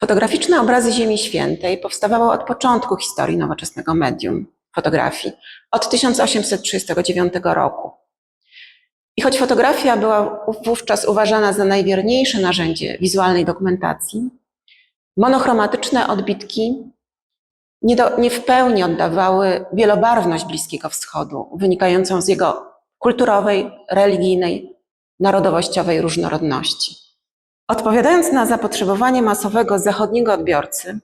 Fotograficzne obrazy Ziemi Świętej powstawały od początku historii nowoczesnego medium fotografii, od 1839 roku. I choć fotografia była wówczas uważana za najwierniejsze narzędzie wizualnej dokumentacji, monochromatyczne odbitki nie, do, nie w pełni oddawały wielobarwność Bliskiego Wschodu, wynikającą z jego kulturowej, religijnej, narodowościowej różnorodności. Odpowiadając na zapotrzebowanie masowego zachodniego odbiorcy,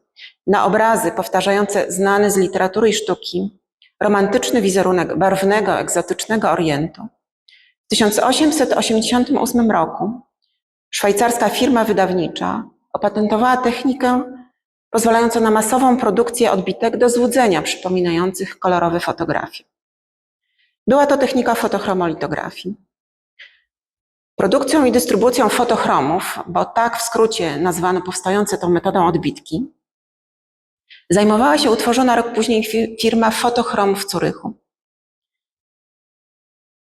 na obrazy powtarzające znany z literatury i sztuki, romantyczny wizerunek barwnego, egzotycznego Orientu, w 1888 roku szwajcarska firma wydawnicza opatentowała technikę pozwalającą na masową produkcję odbitek do złudzenia przypominających kolorowe fotografie. Była to technika fotochromolitografii. Produkcją i dystrybucją fotochromów, bo tak w skrócie nazwano powstające tą metodą odbitki, zajmowała się utworzona rok później firma Fotochrom w Curychu.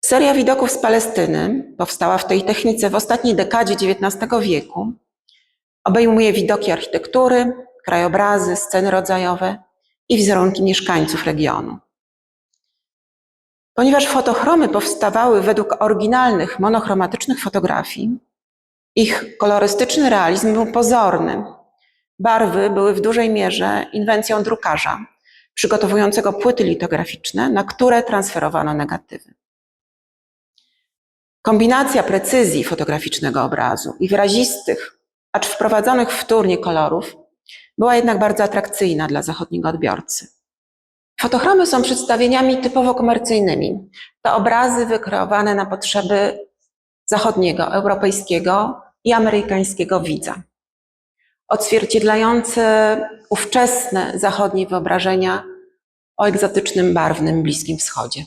Seria widoków z Palestyny, powstała w tej technice w ostatniej dekadzie XIX wieku, obejmuje widoki architektury, krajobrazy, sceny rodzajowe i wizerunki mieszkańców regionu. Ponieważ fotochromy powstawały według oryginalnych, monochromatycznych fotografii, ich kolorystyczny realizm był pozorny. Barwy były w dużej mierze inwencją drukarza, przygotowującego płyty litograficzne, na które transferowano negatywy. Kombinacja precyzji fotograficznego obrazu i wyrazistych, acz wprowadzonych wtórnie kolorów była jednak bardzo atrakcyjna dla zachodniego odbiorcy. Fotochromy są przedstawieniami typowo komercyjnymi. To obrazy wykreowane na potrzeby zachodniego, europejskiego i amerykańskiego widza, odzwierciedlające ówczesne zachodnie wyobrażenia o egzotycznym, barwnym Bliskim Wschodzie.